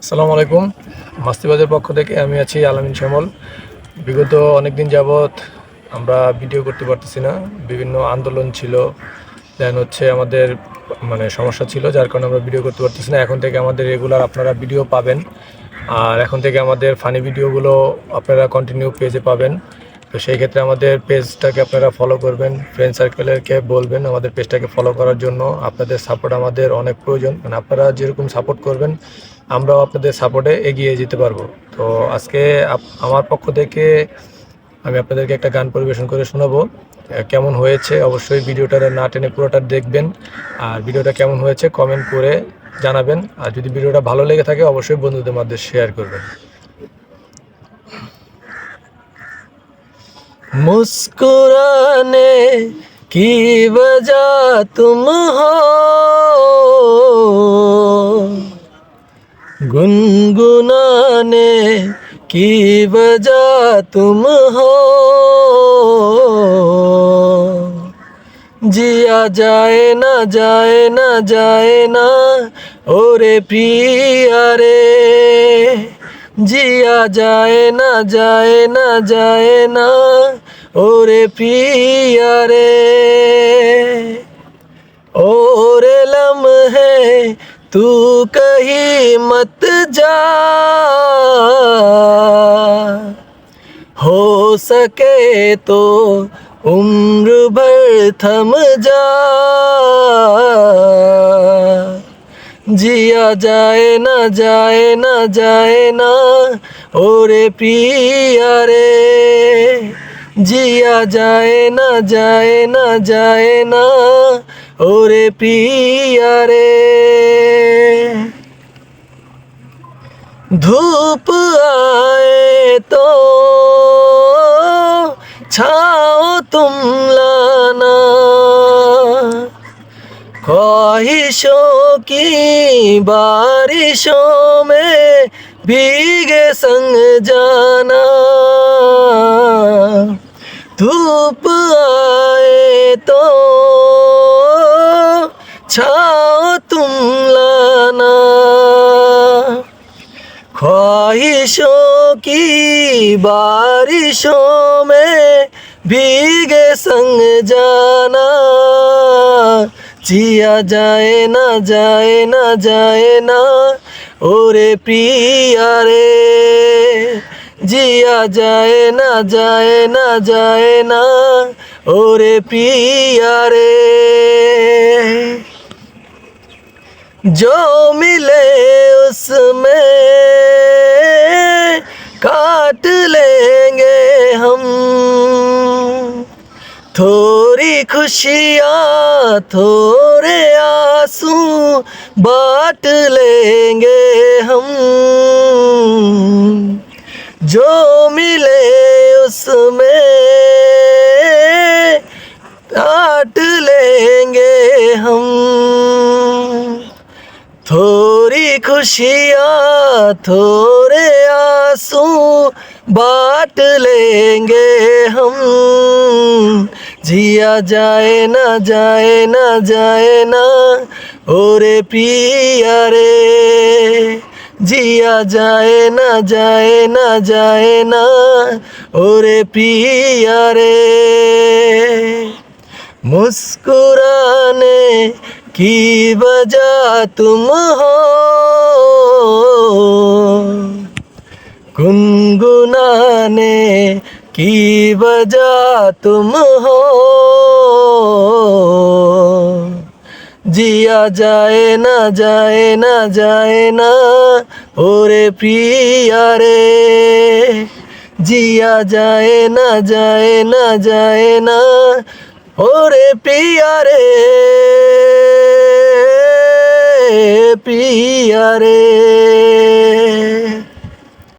আসসালামু আলাইকুম। মাস্তিবাজের পক্ষ থেকে আমি আছি আলামিন শ্যামল। বিগত অনেক দিন যাবৎ আমরা ভিডিও করতে পারতেছি না। বিভিন্ন আন্দোলন ছিল দেন হচ্ছে আমাদের মানে সমস্যা ছিল, যার কারণে আমরা ভিডিও করতে পারতেছি না। এখন থেকে আমাদের রেগুলার আপনারা ভিডিও পাবেন। আর এখন থেকে আমাদের ফানি ভিডিওগুলো আপনারা কন্টিনিউ পেজে পাবেন। তো সেই ক্ষেত্রে আমাদের পেজটাকে আপনারা ফলো করবেন। ফ্রেন্ড সার্কেলেরকে বলবেন আমাদের পেজটাকে ফলো করার জন্য। আপনাদের সাপোর্ট আমাদের অনেক প্রয়োজন। মানে আপনারা যেরকম সাপোর্ট করবেন আমরাও আপনাদের সাপোর্টে এগিয়ে যেতে পারব। তো আজকে আমার পক্ষ থেকে আমি আপনাদেরকে একটা গান পরিবেশন করে শোনাবো। কেমন হয়েছে অবশ্যই ভিডিওটা না টেনে পুরোটা দেখবেন। আর ভিডিওটা কেমন হয়েছে কমেন্ট করে জানাবেন। আর যদি ভিডিওটা ভালো লেগে থাকে অবশ্যই বন্ধুদের মধ্যে শেয়ার করবেন। মুস্কুরানে কি বজা তুম হো? गुनगुनाने की वजह तुम हो। जिया जाए ना जाए ना जाए ना, ओरे प्रिया रे। जिया जाए ना जाए ना जाए ना, ओरे प्रिया रे। ओरे लम्हे तू कहीं मत जा। हो सके तो उम्र भर थम जा। जिया जाए ना जाए ना जाए ना, ओरे प्रिया रे। জিয়া যায় না যায় না যায় না। ওরে প্রিয়া রে। ধূপ আয়ে তো, ছাও তুমলানা কহিশো কি বারিশো মে, ভীগে সঙ্গ জানা। धूप आए तो छाओ तुम लाना ख्वाहिशों की बारिशों में भीगे संग जाना जिया जाए ना जाए ना जाए ना ओरे प्रिया रे जिया जाए না जाए না जाए না ওরে पिया रे। जो मिले उसमें काट लेंगे हम। थोड़ी खुशियाँ, थोड़े आँसू बांट लेंगे हम। जो मिले उसमें काट लेंगे हम। थोड़ी खुशियाँ, थोड़े आँसू बांट लेंगे हम। जिया जाए ना जाए ना जाए ना, ओरे प्रिया रे। জিয়া যায় না যায় না যায় না। ওরে প্রিয়া রে, মুস্কুরানে কি বজা তুম হো? গুনগুনানে কি বজা তুম হো? যায় না যায় না যায় না। ওরে প্রিয়া রে, জিয়া যায় না যায় না যায় না। ওরে প্রিয়া রে প্রিয়া রে।